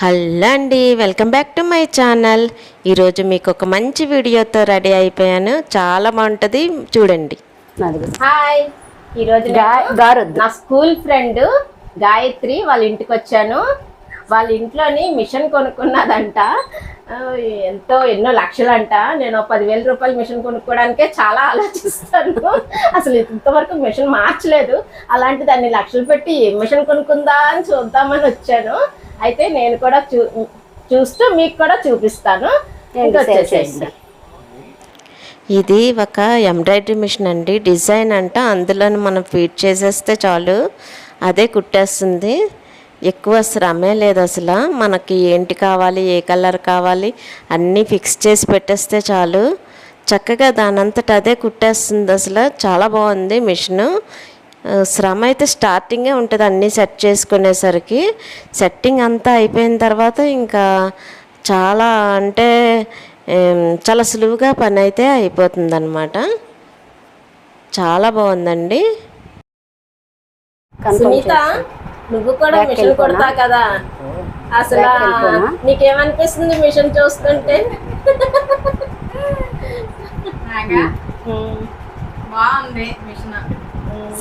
Hello అండి welcome back to my channel. ఈరోజు మీకు ఒక మంచి వీడియోతో రెడీ అయిపోయాను. చాలా బాగుంటుంది. చూడండి. నాలుగు హాయ్. ఈరోజు నా స్కూల్ ఫ్రెండ్ గాయత్రి వాళ్ళ ఇంటికి వచ్చాను. వాళ్ళ ఇంట్లోని మిషన్ కొనుక్కున్నదంట. ఎంతో ఎన్నో లక్షలంట. నేను పదివేల రూపాయల మిషన్ కొనుక్కోవడానికే చాలా ఆలోచిస్తాను. అసలు ఇంతవరకు మిషన్ మార్చలేదు. అలాంటి దాన్ని లక్షలు పెట్టి ఏ మిషన్ కొనుక్కుందా అని చూద్దామని వచ్చాను. అయితే నేను కూడా చూ చూస్తూ మీకు కూడా చూపిస్తాను. ఇంకా వచ్చేసేయండి. ఇది ఒక ఎంబ్రాయిడరీ మిషన్ అండి. డిజైన్ అంట అందులోని మనం ఫీడ్ చేసేస్తే చాలు. అదే కుట్టేస్తుంది. ఎక్కువ శ్రమే లేదు అసలు. మనకి ఏంటి కావాలి ఏ కలర్ కావాలి అన్నీ ఫిక్స్ చేసి పెట్టేస్తే చాలు. చక్కగా దానంతట అదే కుట్టేస్తుంది అసలు. చాలా బాగుంది మిషను. శ్రమ అయితే స్టార్టింగే ఉంటుంది. అన్నీ సెట్ చేసుకునేసరికి సెట్టింగ్ అంతా అయిపోయిన తర్వాత ఇంకా చాలా అంటే చాలా సులువుగా పని అయితే అయిపోతుంది చాలా బాగుందండి. సునీత నువ్వు కూడా మిషన్? కొడతా కదా. అసలు? నీకేమనిపిస్తుంది మిషన్ చూస్తుంటే? బాగుంది మిషన్.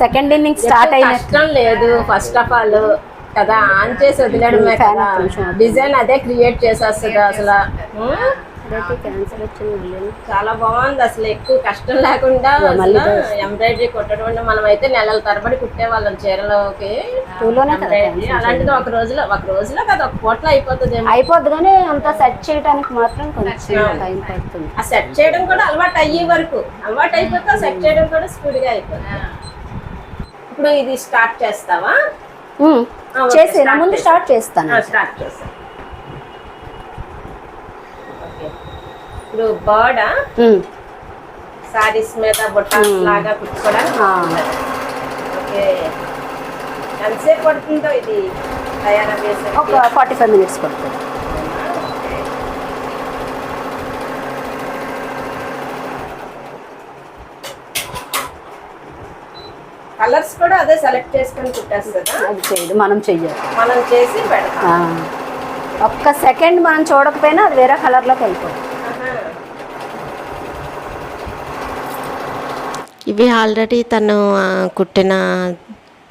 సెకండ్ ఇన్నింగ్ స్టార్ట్ ఎక్కువ అయిన కష్టం లేదు ఫస్ట్ ఆఫ్ ఆల్ కదా ఆన్ చేసి కదా. నిమిషం. డిజైన్ అదే క్రియేట్ చేసేస్తుంది అసలు. చాలా బాగుంది అసలు ఎక్కువ కష్టం లేకుండా ఎంబ్రాయిడరీ కుట్టడం అంటే మనం అయితే నెలల తరబడి కుట్టే వాళ్ళం చీరలోకి. టూలోనే కదా ఎంబ్రాయిడరీ అలాంటిది ఒక రోజులో ఒక రోజులో కదా ఒక పూటలో అయిపోతుంది అయిపోద్ది కానీ అంత సెట్ చేయడానికి మాత్రం కొంచెం టైం పడుతుంది. ఆ సెట్ చేయడం కూడా అలవాటు అయ్యే వరకు అలవాటు అయిపోతే సెట్ చేయడం కూడా స్పీడ్గా అయిపోతుంది ఇప్పుడు ఇది స్టార్ట్ చేస్తావా? చేసేనా start ముందు. స్టార్ట్ చేస్తాను. స్టార్ట్ చేస్తా ఓకే. ఇప్పుడు బర్డ్ సారీస్ మీద బుట్టాస్ లాగా కుట్టుకోవడానికి. ఓకే. ఎంతసేపు పడుతుందో ఇది తయారు ఒక ఫార్టీ ఫైవ్ మినిట్స్ పడుతుంది. కలర్స్ కూడా అదే సెలెక్ట్ చేసుకొని కుట్టేస్తుందా అది చేయదు మనం చెయ్యాలి మనం చేసి పెడతాం. ఆ. ఒక్క సెకండ్ మనం చూడకపోయినా అది వేరే కలర్లోకి వెళ్ళిపోతుంది. ఇవి ఆల్రెడీ తను ఆ, కుట్టిన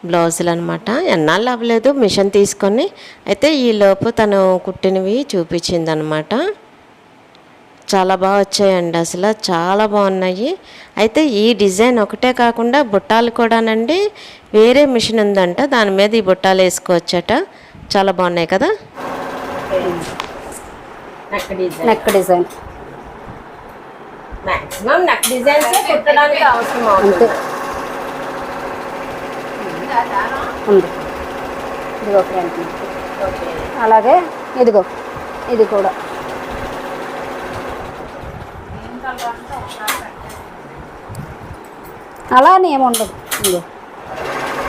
బ్లౌజులు అనమాట ఎన్నాళ్ళు అవ్వలేదు మిషన్ తీసుకొని. అయితే ఈ లోపు తను కుట్టినవి చూపించింది అనమాట చాలా బాగా వచ్చాయండి అసలు. చాలా బాగున్నాయి. అయితే ఈ డిజైన్ ఒకటే కాకుండా బుట్టాలు కూడానండి వేరే మిషన్ ఉందంట దాని మీద ఈ బుట్టాలు వేసుకోవచ్చట. చాలా బాగున్నాయి కదా? Neck design. Neck design. Maximum neck designs కుట్టడానికి అవసరం అవుతుంది. ఉంది ఇదిగో అలాగే ఇదిగో. ఇది కూడా. అలా అని ఏమి ఉండదు ఇదిగో.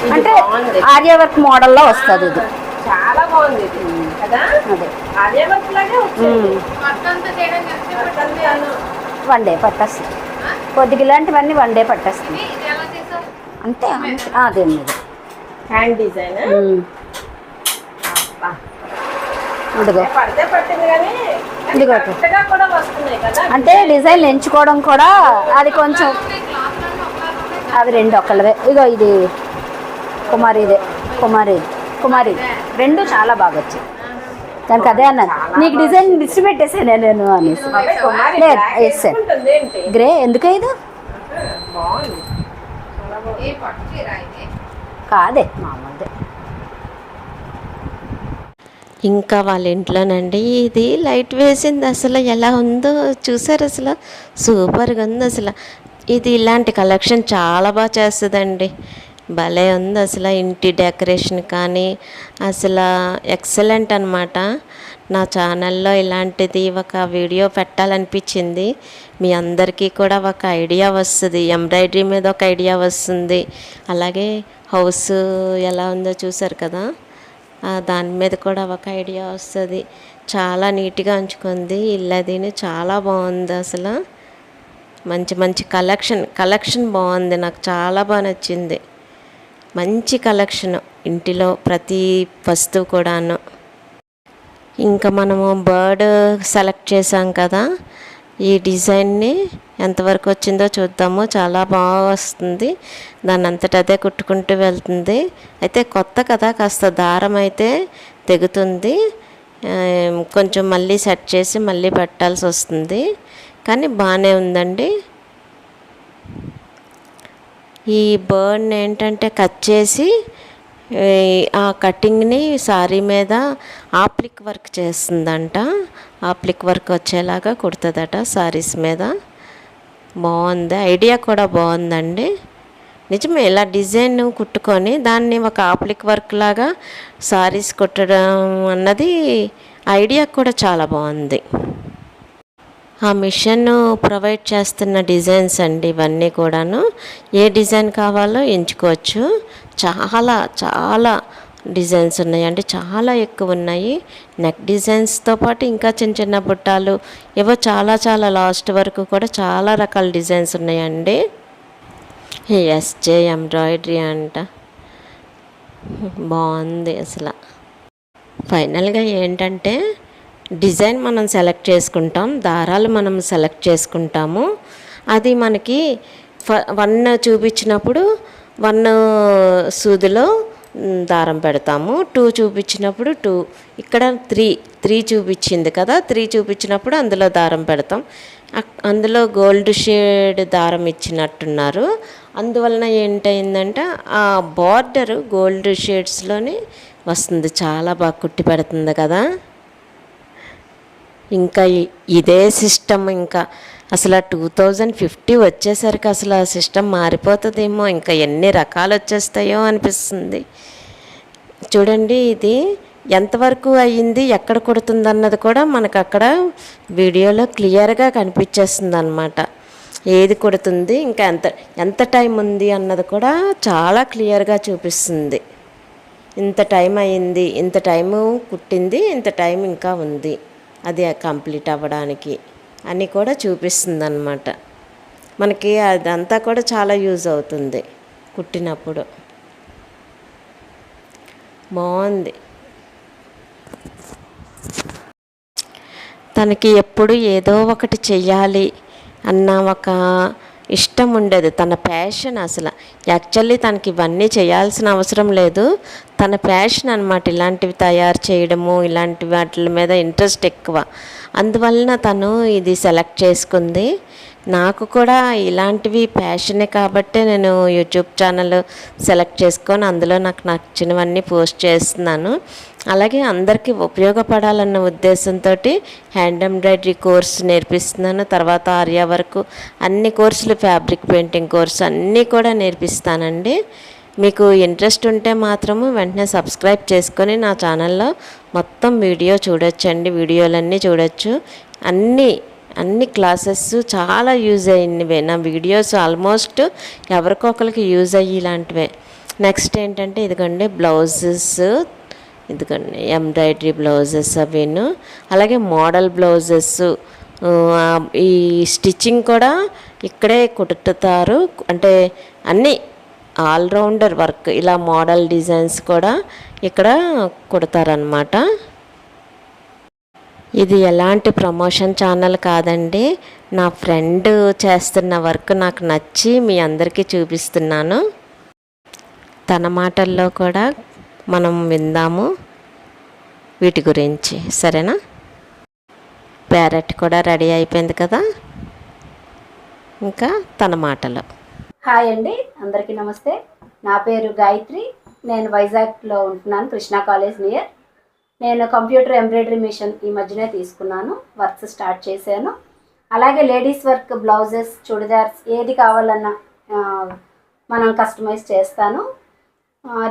ఇది అంటే ఆర్యవర్క్ మోడల్లో వస్తుంది ఇది. చాలా బాగుంది కదా? అదే. లాగే. వన్ డే పట్టేస్తుంది. కొద్దిగా ఇలాంటివన్నీ వన్ డే పట్టేస్తుంది. అంతే. అదే మీద హ్యాండ్ డిజైన్. ఇదిగో. అంటే డిజైన్లు ఎంచుకోవడం కూడా అది కొంచెం అవి రెండు ఒక్కళ్ళవే. ఇగో ఇది కుమారిదే కుమారి కుమారి రెండు చాలా బాగా వచ్చాయి దానికి అదే అన్నాను. నీకు డిజైన్ లిస్ట్ పెట్టేసాను నేను అనేసి. లేదు వేసాను గ్రే ఎందుకు ఇది? బాగుంది. ఏ పట్టు చీర ఇది? కాదే మామూలుదే. ఇంకా వాళ్ళ ఇంట్లోనండి ఇది లైట్ వేసింది అసలు. ఎలా ఉందో చూసారు అసలు? సూపర్గా ఉంది అసలు. ఇది ఇలాంటి కలెక్షన్ చాలా బాగా చేస్తుందండి. భలే ఉంది అసలు ఇంటి డెకరేషన్ కానీ అసలు ఎక్సలెంట్ అనమాట నా ఛానల్లో ఇలాంటిది ఒక వీడియో పెట్టాలనిపించింది. మీ అందరికీ కూడా ఒక ఐడియా వస్తుంది. ఎంబ్రాయిడరీ మీద ఒక ఐడియా వస్తుంది. అలాగే హౌస్ ఎలా ఉందో చూసారు కదా? దాని మీద కూడా ఒక ఐడియా వస్తుంది. చాలా నీట్గా ఉంచుకుంది. ఇల్లదిని చాలా బాగుంది అసలు. మంచి మంచి కలెక్షన్ కలెక్షన్ బాగుంది. నాకు చాలా బాగా నచ్చింది. మంచి కలెక్షన్ ఇంటిలో ప్రతి వస్తువు కూడాను. ఇంకా మనము బర్డ్ సెలెక్ట్ చేసాం కదా. ఈ డిజైన్ని ఎంతవరకు వచ్చిందో చూద్దాము. చాలా బాగా వస్తుంది. దాని అంతట అదే కుట్టుకుంటూ వెళ్తుంది. అయితే కొత్త కదా కాస్త దారం అయితే తెగుతుంది. కొంచెం మళ్ళీ సెట్ చేసి మళ్ళీ పెట్టాల్సి వస్తుంది. కానీ బాగానే ఉందండి. ఈ బర్న్ ఏంటంటే కట్ చేసి ఆ కటింగ్ని సారీ మీద ఆప్లిక్ వర్క్ చేస్తుందంట. ఆప్లిక్ వర్క్ వచ్చేలాగా కుడుతుందట సారీస్ మీద. బాగుంది. ఐడియా కూడా బాగుందండి. నిజమే ఇలా డిజైన్ కుట్టుకొని దాన్ని ఒక ఆప్లిక్ వర్క్ లాగా సారీస్ కుట్టడం అన్నది ఐడియా కూడా చాలా బాగుంది. ఆ మిషన్ ప్రొవైడ్ చేస్తున్న డిజైన్స్ అండి ఇవన్నీ కూడాను. ఏ డిజైన్ కావాలో ఎంచుకోవచ్చు. చాలా చాలా డిజైన్స్ ఉన్నాయి అంటే చాలా ఎక్కువ ఉన్నాయి. నెక్ డిజైన్స్తో పాటు ఇంకా చిన్న చిన్న బుట్టాలు. ఏవో చాలా చాలా లాస్ట్ వరకు కూడా చాలా రకాల డిజైన్స్ ఉన్నాయండి. ఎస్జే ఎంబ్రాయిడరీ అంట. బాగుంది అసలు. ఫైనల్గా ఏంటంటే డిజైన్ మనం సెలెక్ట్ చేసుకుంటాం దారాలు మనం సెలెక్ట్ చేసుకుంటాము. అది మనకి ఫ వన్ చూపించినప్పుడు వన్ సూదిలో దారం పెడతాము. టూ చూపించినప్పుడు టూ. ఇక్కడ త్రీ త్రీ చూపించింది కదా త్రీ చూపించినప్పుడు అందులో దారం పెడతాం. అందులో గోల్డ్ షేడ్ దారం ఇచ్చినట్టున్నారు. అందువలన ఏంటయిందంటే ఆ బార్డరు గోల్డ్ షేడ్స్లోనే వస్తుంది. చాలా బాగా కుట్టి పెడుతుంది కదా. ఇంకా ఇదే సిస్టమ్ ఇంకా. అసలు టూ థౌజండ్ ఫిఫ్టీ వచ్చేసరికి అసలు ఆ సిస్టమ్ మారిపోతుందేమో. ఇంకా ఎన్ని రకాలు వచ్చేస్తాయో అనిపిస్తుంది. చూడండి ఇది ఎంతవరకు అయ్యింది ఎక్కడ కుడుతుంది అన్నది కూడా మనకు అక్కడ వీడియోలో క్లియర్గా కనిపించేస్తుంది అనమాట ఏది కొడుతుంది ఇంకా ఎంత ఎంత టైం ఉంది అన్నది కూడా చాలా క్లియర్గా చూపిస్తుంది. ఇంత టైం అయింది ఇంత టైము కుట్టింది ఇంత టైం ఇంకా ఉంది. అది కంప్లీట్ అవ్వడానికి అని కూడా చూపిస్తుంది అనమాట మనకి అదంతా కూడా చాలా యూజ్ అవుతుంది కుట్టినప్పుడు. బాగుంది. తనకి ఎప్పుడు ఏదో ఒకటి చెయ్యాలి అన్న ఒక ఇష్టం ఉండేది తన ప్యాషన్ అసలు. యాక్చువల్లీ తనకి ఇవన్నీ చేయాల్సిన అవసరం లేదు. తన ప్యాషన్ అనమాట ఇలాంటివి తయారు చేయడము ఇలాంటి వాటి మీద ఇంట్రెస్ట్ ఎక్కువ. అందువలన తను ఇది సెలెక్ట్ చేసుకుంది. నాకు కూడా ఇలాంటివి ప్యాషనే కాబట్టే నేను యూట్యూబ్ ఛానల్ సెలెక్ట్ చేసుకొని అందులో నాకు నచ్చినవన్నీ పోస్ట్ చేస్తున్నాను. అలాగే అందరికీ ఉపయోగపడాలన్న ఉద్దేశంతో హ్యాండ్ ఎంబ్రాయిడరీ కోర్స్ నేర్పిస్తున్నాను. తర్వాత ఆర్యా వరకు అన్ని కోర్సులు ఫ్యాబ్రిక్ పెయింటింగ్ కోర్స్ అన్నీ కూడా నేర్పిస్తానండి. మీకు ఇంట్రెస్ట్ ఉంటే మాత్రము వెంటనే సబ్స్క్రైబ్ చేసుకొని నా ఛానల్లో మొత్తం వీడియో చూడొచ్చండి. వీడియోలన్నీ చూడొచ్చు. అన్నీ అన్ని క్లాసెస్ చాలా యూజ్ అయినవే. నా వీడియోస్ ఆల్మోస్ట్ ఎవరికొకరికి యూజ్ అయ్యి ఇలాంటివే. నెక్స్ట్ ఏంటంటే ఇదిగోండి బ్లౌజెస్ ఇదిగోండి ఎంబ్రాయిడరీ బ్లౌజెస్ అవిను. అలాగే మోడల్ బ్లౌజెస్ ఈ స్టిచ్చింగ్ కూడా ఇక్కడే కుట్టుతారు. అంటే అన్నీ ఆల్రౌండర్ వర్క్. ఇలా మోడల్ డిజైన్స్ కూడా ఇక్కడ కుడతారనమాట ఇది ఎలాంటి ప్రమోషన్ ఛానల్ కాదండి. నా ఫ్రెండ్ చేస్తున్న వర్క్ నాకు నచ్చి మీ అందరికీ చూపిస్తున్నాను. తన మాటల్లో కూడా మనం విందాము వీటి గురించి. సరేనా? ప్యారెట్ కూడా రెడీ అయిపోయింది కదా? ఇంకా తన మాటలు. హాయ్ అండి అందరికీ నమస్తే. నా పేరు గాయత్రి నేను వైజాగ్లో ఉంటున్నాను కృష్ణా కాలేజ్ నియర్. నేను కంప్యూటర్ ఎంబ్రాయిడరీ మిషన్ ఈ మధ్యనే తీసుకున్నాను వర్క్స్ స్టార్ట్ చేశాను. అలాగే లేడీస్ వర్క్ బ్లౌజెస్ చుడిదార్స్ ఏది కావాలన్నా మనం కస్టమైజ్ చేస్తాను.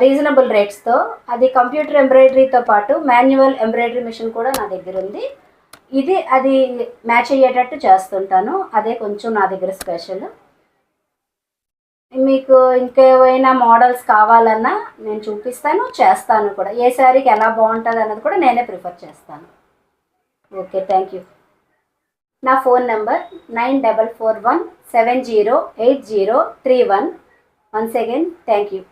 రీజనబుల్ రేట్స్తో అది కంప్యూటర్ ఎంబ్రాయిడరీతో పాటు మాన్యువల్ ఎంబ్రాయిడరీ మిషన్ కూడా నా దగ్గర ఉంది. ఇది అది మ్యాచ్ అయ్యేటట్టు చేస్తుంటాను అదే కొంచెం నా దగ్గర స్పెషల్. మీకు ఇంకేమైనా మోడల్స్ కావాలన్నా నేను చూపిస్తాను చేస్తాను కూడా. ఏ శారీకి ఎలా బాగుంటుంది అన్నది కూడా నేనే ప్రిఫర్ చేస్తాను. Okay thank you. నా phone number nine double four one seven zero eight zero three one. Once again thank you.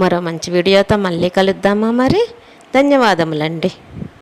మరో మంచి వీడియోతో మళ్ళీ కలుద్దామా మరి? ధన్యవాదములండి.